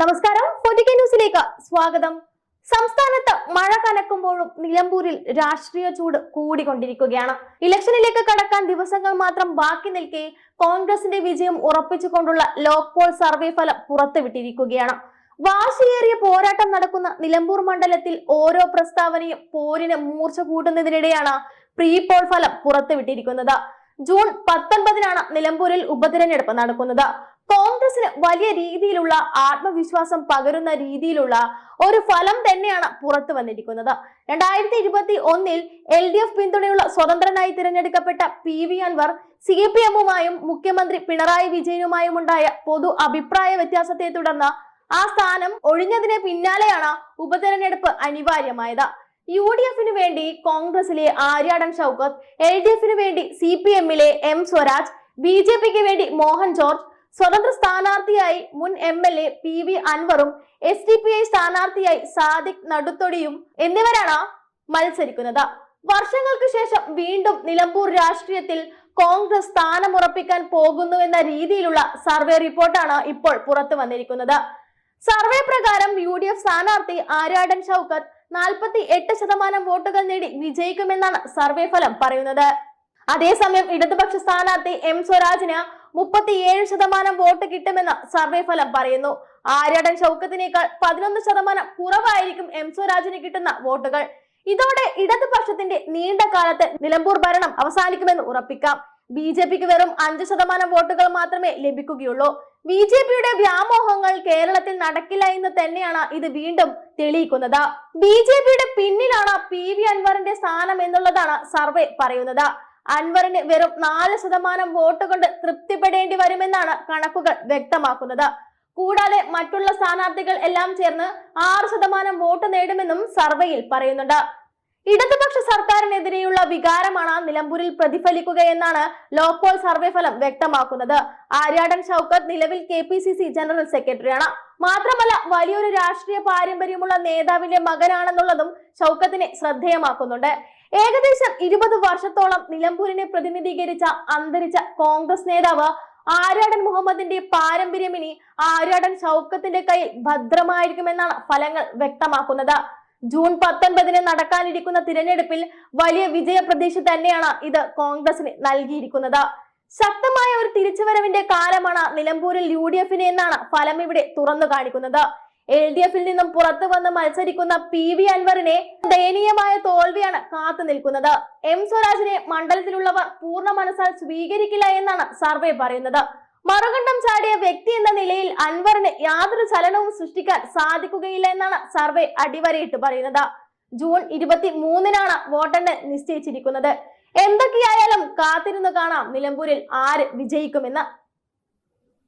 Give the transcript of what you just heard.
നമസ്കാരം. പൊതിക ന്യൂസിലേക്ക് സ്വാഗതം. സംസ്ഥാനത്ത് മഴ കനക്കുമ്പോഴും നിലമ്പൂരിൽ രാഷ്ട്രീയ ചൂട് കൂടിക്കൊണ്ടിരിക്കുകയാണ്. ഇലക്ഷനിലേക്ക് കടക്കാൻ ദിവസങ്ങൾ മാത്രം ബാക്കി നിൽക്കെ കോൺഗ്രസിന്റെ വിജയം ഉറപ്പിച്ചുകൊണ്ടുള്ള ലോക് പോൾ സർവേ ഫലം പുറത്തുവിട്ടിരിക്കുകയാണ്. വാശിയേറിയ പോരാട്ടം നടക്കുന്ന നിലമ്പൂർ മണ്ഡലത്തിൽ ഓരോ പ്രസ്താവനയും പോരിന് മൂർച്ച കൂട്ടുന്നതിനിടെയാണ് പ്രീ പോൾ ഫലം പുറത്തുവിട്ടിരിക്കുന്നത്. ജൂൺ പത്തൊൻപതിനാണ് നിലമ്പൂരിൽ ഉപതിരഞ്ഞെടുപ്പ് നടക്കുന്നത്. കോൺഗ്രസിന് വലിയ രീതിയിലുള്ള ആത്മവിശ്വാസം പകരുന്ന രീതിയിലുള്ള ഒരു ഫലം തന്നെയാണ് പുറത്തു വന്നിരിക്കുന്നത്. രണ്ടായിരത്തി ഇരുപത്തി ഒന്നിൽ എൽ ഡി എഫ് പിന്തുണയുള്ള സ്വതന്ത്രനായി തിരഞ്ഞെടുക്കപ്പെട്ട P V Anvar C P എമ്മുമായും മുഖ്യമന്ത്രി പിണറായി വിജയനുമായും ഉണ്ടായ പൊതു അഭിപ്രായ വ്യത്യാസത്തെ തുടർന്ന് ആ സ്ഥാനം ഒഴിഞ്ഞതിന് പിന്നാലെയാണ് ഉപതെരഞ്ഞെടുപ്പ് അനിവാര്യമായത്. യു ഡി എഫിന് വേണ്ടി കോൺഗ്രസിലെ ആര്യാടൻ ഷൗക്കത്ത് എൽ ഡി എഫിന് വേണ്ടി സി പി എമ്മിലെ എം സ്വരാജ് ബി ജെ പിക്ക് വേണ്ടി മോഹൻ ജോർജ് സ്വതന്ത്ര സ്ഥാനാർത്ഥിയായി മുൻ M L A P V അൻവറും S D P I സ്ഥാനാർത്ഥിയായി സാദിഖ് നടുത്തൊടിയും എന്നിവരാണ് മത്സരിക്കുന്നത്. വർഷങ്ങൾക്ക് ശേഷം വീണ്ടും നിലമ്പൂർ രാഷ്ട്രീയത്തിൽ കോൺഗ്രസ് സ്ഥാനമുറപ്പിക്കാൻ പോകുന്നുവെന്ന രീതിയിലുള്ള സർവേ റിപ്പോർട്ടാണ് ഇപ്പോൾ പുറത്തു വന്നിരിക്കുന്നത്. സർവേ പ്രകാരം യു ഡി എഫ് സ്ഥാനാർത്ഥി ആര്യാടൻ ഷൗക്കത്ത് നാൽപ്പത്തി എട്ട് ശതമാനം വോട്ടുകൾ നേടി വിജയിക്കുമെന്നാണ് സർവേ ഫലം പറയുന്നത്. അതേസമയം ഇടതുപക്ഷ സ്ഥാനാർത്ഥി എം സ്വരാജിന് മുപ്പത്തിയേഴ് ശതമാനം വോട്ട് കിട്ടുമെന്ന് സർവേ ഫലം പറയുന്നു. ആര്യാടൻ ചൗക്കത്തിനേക്കാൾ പതിനൊന്ന് ശതമാനം കുറവായിരിക്കും എം സ്വരാജിന് കിട്ടുന്ന വോട്ടുകൾ. ഇതോടെ ഇടതുപക്ഷത്തിന്റെ നീണ്ട കാലത്ത് നിലമ്പൂർ ഭരണം അവസാനിക്കുമെന്ന് ഉറപ്പിക്കാം. ബി ജെ പിക്ക് വെറും അഞ്ച് ശതമാനം വോട്ടുകൾ മാത്രമേ ലഭിക്കുകയുള്ളൂ. ബി ജെ പിയുടെ വ്യാമോഹങ്ങൾ കേരളത്തിൽ നടക്കില്ല എന്ന് തന്നെയാണ് ഇത് വീണ്ടും തെളിയിക്കുന്നത്. ബി ജെ പിയുടെ പിന്നിലാണ് പി വി അൻവറിന്റെ സ്ഥാനം എന്നുള്ളതാണ് സർവേ പറയുന്നത്. അൻവറിന് വെറും നാല് ശതമാനം വോട്ട് കൊണ്ട് തൃപ്തിപ്പെടേണ്ടി വരുമെന്നാണ് കണക്കുകൾ വ്യക്തമാക്കുന്നത്. കൂടാതെ മറ്റുള്ള സ്ഥാനാർത്ഥികൾ എല്ലാം ചേർന്ന് ആറ് ശതമാനം വോട്ട് നേടുമെന്നും സർവേയിൽ പറയുന്നുണ്ട്. ഇടതുപക്ഷ സർക്കാരിനെതിരെയുള്ള വികാരമാണ് നിലമ്പൂരിൽ പ്രതിഫലിക്കുകയെന്നാണ് ലോക്പോൾ സർവേ ഫലം വ്യക്തമാക്കുന്നത്. ആര്യാടൻ ഷൗക്കത്ത് നിലവിൽ K P C C general സെക്രട്ടറിയാണ്. മാത്രമല്ല വലിയൊരു രാഷ്ട്രീയ പാരമ്പര്യമുള്ള നേതാവിന്റെ മകനാണെന്നുള്ളതും ഷൗക്കത്തിനെ ശ്രദ്ധേയമാക്കുന്നുണ്ട്. ഏകദേശം ഇരുപത് വർഷത്തോളം നിലമ്പൂരിനെ പ്രതിനിധീകരിച്ച അന്തരിച്ച കോൺഗ്രസ് നേതാവ് ആര്യാടൻ മുഹമ്മദിന്റെ പാരമ്പര്യം ഇനി ആര്യാടൻ ഷൗക്കത്തിന്റെ കയ്യിൽ ഭദ്രമായിരിക്കുമെന്നാണ് ഫലങ്ങൾ വ്യക്തമാക്കുന്നത്. ജൂൺ പത്തൊൻപതിന് നടക്കാനിരിക്കുന്ന തിരഞ്ഞെടുപ്പിൽ വലിയ വിജയപ്രതീക്ഷ തന്നെയാണ് ഇത് കോൺഗ്രസിന് നൽകിയിരിക്കുന്നത്. ശക്തമായ ഒരു തിരിച്ചുവരവിന്റെ കാലമാണ് നിലമ്പൂരിൽ യു ഡി എഫിന് എന്നാണ് ഫലം ഇവിടെ തുറന്നു കാണിക്കുന്നത് എൽ ഡി എഫിൽ നിന്നും പുറത്തു വന്ന് മത്സരിക്കുന്ന പി വി അൻവറിനെ ദയനീയമായ തോൽവിയാണ് കാത്തു നിൽക്കുന്നത്. എം സ്വരാജിനെ മണ്ഡലത്തിലുള്ളവർ പൂർണ മനസ്സാൽ സ്വീകരിക്കില്ല എന്നാണ് സർവേ പറയുന്നത്. മറുകണ്ഠം ചാടിയ വ്യക്തി എന്ന നിലയിൽ അൻവറിന് യാതൊരു ചലനവും സൃഷ്ടിക്കാൻ സാധിക്കുകയില്ല എന്നാണ് സർവേ അടിവരയിട്ട് പറയുന്നത്. ജൂൺ ഇരുപത്തി മൂന്നിനാണ് വോട്ടെണ്ണൽ നിശ്ചയിച്ചിരിക്കുന്നത്. എന്തൊക്കെയായാലും കാത്തിരുന്ന് കാണാം. നിലമ്പൂരിൽ ആര് വിജയിക്കുമെന്ന്